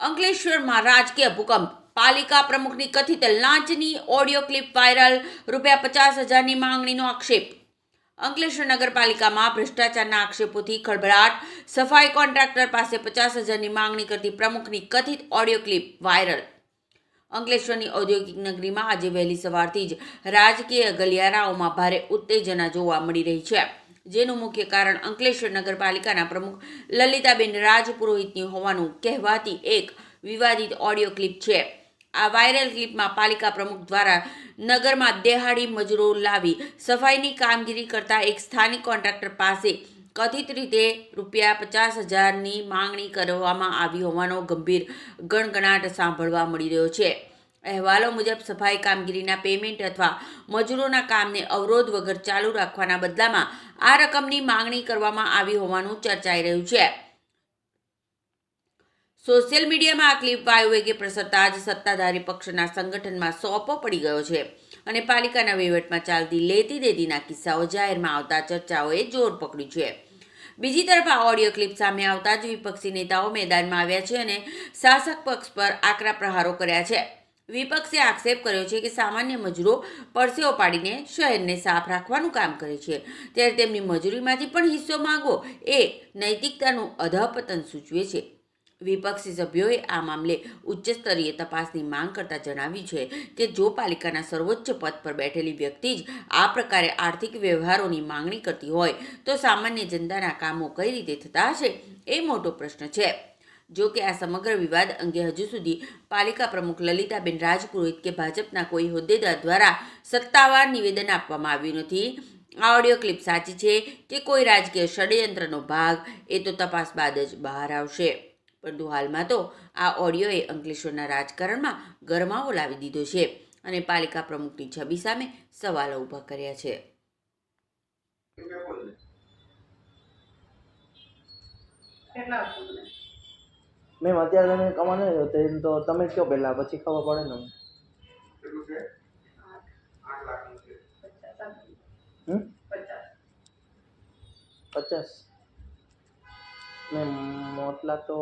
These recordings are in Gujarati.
અંકલેશ્વરમાં રાજકીય ભૂકંપ. પાલિકા પ્રમુખની કથિત લાંચની ઓડિયો ક્લિપ વાયરલ. રૂપિયા પચાસ હજારની માંગણીનો આક્ષેપ. અંકલેશ્વર નગરપાલિકામાં ભ્રષ્ટાચારના આક્ષેપોથી ખળભળાટ. સફાઈ કોન્ટ્રાક્ટર પાસે પચાસ હજારની માંગણી કરતી પ્રમુખની કથિત ઓડિયો ક્લિપ વાયરલ. અંકલેશ્વરની ઔદ્યોગિક નગરીમાં આજે વહેલી સવારથી જ રાજકીય ગલિયારાઓમાં ભારે ઉત્તેજના જોવા મળી રહી છે. જેનું મુખ્ય કારણ અંકલેશ્વર નગરપાલિકાના પ્રમુખ લલિતાબેન રાજપુરોહિતની હોવાનું કહેવાતી એક વિવાદિત ઓડિયો ક્લિપ છે. આ વાયરલ ક્લિપમાં પાલિકા પ્રમુખ દ્વારા નગરમાં દેહાડી મજૂરો લાવી સફાઈની કામગીરી કરતા એક સ્થાનિક કોન્ટ્રાક્ટર પાસે કથિત રીતે રૂપિયા પચાસ હજારની માંગણી કરવામાં આવી હોવાનો ગંભીર ગણગણાટ સાંભળવા મળી રહ્યો છે. અહેવાલો મુજબ સફાઈ કામગીરીના પેમેન્ટ અથવા મજૂરોના કામને અવરોધ વગર ચાલુ રાખવાના બદલામાં આ રકમની માંગણી કરવામાં આવી હોવાનું ચર્ચાઈ રહ્યું છે. સોશિયલ મીડિયામાં આ ક્લિપ વાયુવેગે પ્રસરતા જ સત્તાધારી પક્ષના સંગઠનમાં સોંપો પડી ગયો છે અને પાલિકાના વહીવટમાં ચાલતી લેતી દેતીના કિસ્સાઓ જાહેરમાં આવતા ચર્ચાઓએ જોર પકડ્યું છે. બીજી તરફ આ ઓડિયો ક્લિપ સામે આવતા જ વિપક્ષી નેતાઓ મેદાનમાં આવ્યા છે અને શાસક પક્ષ પર આકરા પ્રહારો કર્યા છે. વિપક્ષે આક્ષેપ કર્યો છે કે સામાન્ય મજૂરો પરસેવો પાડીને શહેરને સાફ રાખવાનું કામ કરે છે. ત્યારે તેમની મજૂરીમાંથી પણ હિસ્સો માંગવો એ નૈતિકતાનું અધપતન સૂચવે છે. વિપક્ષી સભ્યોએ આ મામલે ઉચ્ચ સ્તરીય તપાસની માંગ કરતા જણાવ્યું છે કે જો પાલિકાના સર્વોચ્ચ પદ પર બેઠેલી વ્યક્તિ જ આ પ્રકારે આર્થિક વ્યવહારોની માંગણી કરતી હોય તો સામાન્ય જનતાના કામો કઈ રીતે થતા હશે એ મોટો પ્રશ્ન છે. જો કે આ સમગ્ર વિવાદ અંગે હજુ સુધી પાલિકા પ્રમુખ લલિતાબેન રાજપુરોહિત કે ભાજપના કોઈ હોદ્દેદાર દ્વારા સત્તાવાર નિવેદન આપવામાં આવ્યું નથી. આ ઓડિયો ક્લિપ સાચી છે કે કોઈ રાજકીય ષડયંત્રનો ભાગ, એ તો તપાસ બાદ જ બહાર આવશે. પરંતુ હાલમાં તો આ ઓડિયોએ અંકલેશ્વરના રાજકારણમાં ગરમાવો લાવી દીધો છે અને પાલિકા પ્રમુખની છબી સામે સવાલો ઊભા કર્યા છે. કેટલા મેમ અત્યારે તમે કમાને તેમ તો તમે જ કહો પહેલાં પછી ખબર પડે ને હમ? પચાસ. મેમ મોટલા તો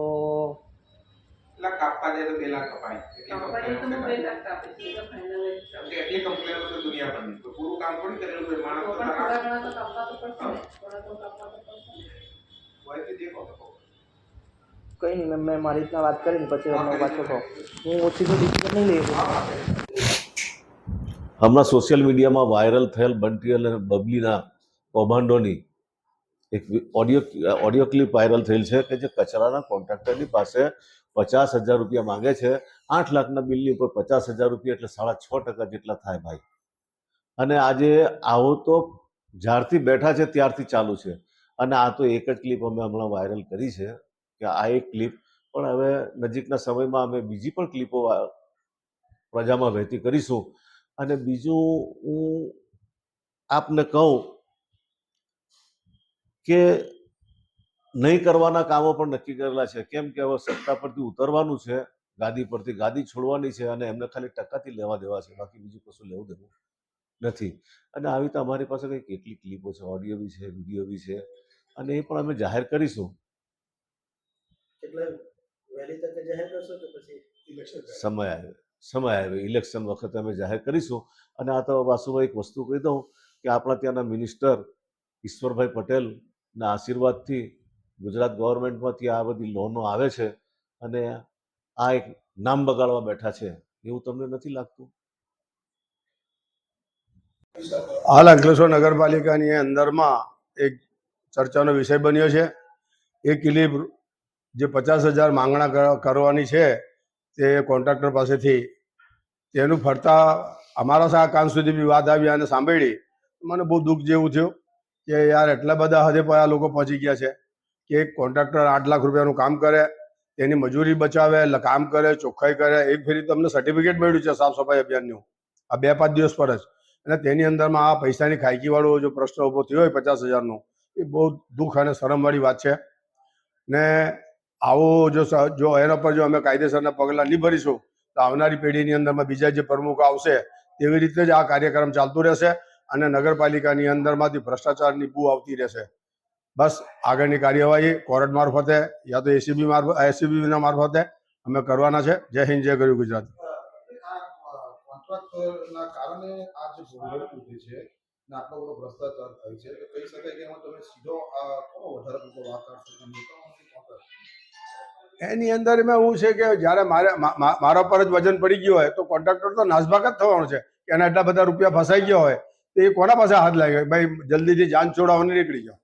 લાખ કાપવા જાય તો બે લાખ કપાય. એટલી તો કમ્પ્લેનો દુનિયા પરની તો પૂરું કામ થોડી કરેલું હોય માણસ તો કાપવા તો પડશે થોડા તો કાપવા તો પડશે હોય તો દેખો. કંઈ નહીં મેમ મેં મારી રીતના વાત કરીને પછી તમને પાછો કહો હું ઓછી તો ડિસિઝન નહીં લઈ હમણાં સોશિયલ મીડિયામાં વાયરલ થયેલ બંટીએલ અને બબલીના કૌભાંડોની એક ઓડિયો ઓડિયો ક્લિપ વાયરલ થયેલ છે કે જે કચરાના કોન્ટ્રાક્ટરની પાસે પચાસ હજાર રૂપિયા માંગે છે. આઠ લાખના બિલની ઉપર પચાસ હજાર રૂપિયા એટલે સાડા છ ટકા જેટલા થાય ભાઈ. અને આજે આવો તો જ્યારથી બેઠા છે ત્યારથી ચાલુ છે. અને આ તો એક જ ક્લિપ અમે હમણાં વાયરલ કરી છે. કે આ એક ક્લિપ પણ હવે નજીકના સમયમાં અમે બીજી પણ ક્લિપો પ્રજામાં વહેતી કરીશું. અને બીજું હું આપને કહું કે નહીં કરવાના કામો પણ નક્કી કરેલા છે. કેમ કે હવે સત્તા પરથી ઉતરવાનું છે, ગાદી પરથી ગાદી છોડવાની છે અને એમને ખાલી ટકાથી લેવા દેવા છે. બાકી બીજું કશું લેવું દેવું નથી. અને આવી રીતે અમારી પાસે કંઈ કેટલી ક્લિપો છે ઓડિયો બી છે વીડિયો બી છે. અને એ પણ અમે જાહેર કરીશું. એટલે વહેલી તકે જાહેર કરશો કે પછી સમય આવે સમય આવે ઇલેક્શન વખતે અમે જાહેર કરીશું. અને આ તો વાસુભાઈ એક વસ્તુ કહી દઉં કે આપણા ત્યાંના મિનિસ્ટર ઈશ્વરભાઈ પટેલના આશીર્વાદથી ગુજરાત ગવર્મેન્ટમાંથી આ બધી લોનો આવે છે અને આ એક નામ બગાડવા બેઠા છે. એવું તમને નથી લાગતું? હાલ અંકલેશ્વર નગરપાલિકાની અંદરમાં એક ચર્ચાનો વિષય બન્યો છે. એ ક્લિપ જે પચાસ હજાર માંગણા કર- કરવાની છે, તે કોન્ટ્રાક્ટર પાસેથી, તેનું ફરતા અમારા સા, કાન સુધી બી વાત આવી અને સાંભળી, મને બહુ દુઃખ જેવું થયું કે યાર એટલા બધા હદે પર આ લોકો પહોંચી ગયા છે કે એક કોન્ટ્રાક્ટર આઠ લાખ રૂપિયાનું કામ કરે, તેની મજૂરી બચાવે કામ કરે, ચોખ્ખાઈ કરે, એક ફેરી તમને સર્ટિફિકેટ મળ્યું છે સાફ સફાઈ અભિયાનનું, આ બે પાંચ દિવસ પર જ. અને તેની અંદરમાં આ પૈસાની ખાયકીવાળો જો પ્રશ્ન ઊભો થયો હોય પચાસ હજારનો, એ બહુ દુઃખ અને શરમવાળી વાત છે. ને આવો જો જો એના પર જો અમે કાયદેસરના પગલાં નહીં ભરીશું, તો આવનારી પેઢીની અંદરમાં બીજા જે પ્રમુખ આવશે, તેવી રીતે જ આ કાર્યક્રમ ચાલતું રહેશે અને નગરપાલિકાની અંદરમાંથી ભ્રષ્ટાચારની બુ આવતી રહેશે. બસ, આગળની કાર્યવાહી કોર્ટ મારફતે યા તો એસીબી મારફત એસીબીના મારફતે અમે કરવાના છે. જય હિન્દ, જય ગરવી ગુજરાત. ભ્રષ્ટાચાર થાય છે એની અંદર એમાં એવું છે કે જ્યારે મારે મારા પર જ વજન પડી ગયો હોય તો કોન્ટ્રાક્ટર તો નાસભાગ જ થવાનો છે કે એના એટલા બધા રૂપિયા ફસાઈ ગયા હોય તો એ કોના પાસે હાથ લાગ્યો ભાઈ, જલ્દીથી જાન છોડાવવાની નીકળી જાઓ.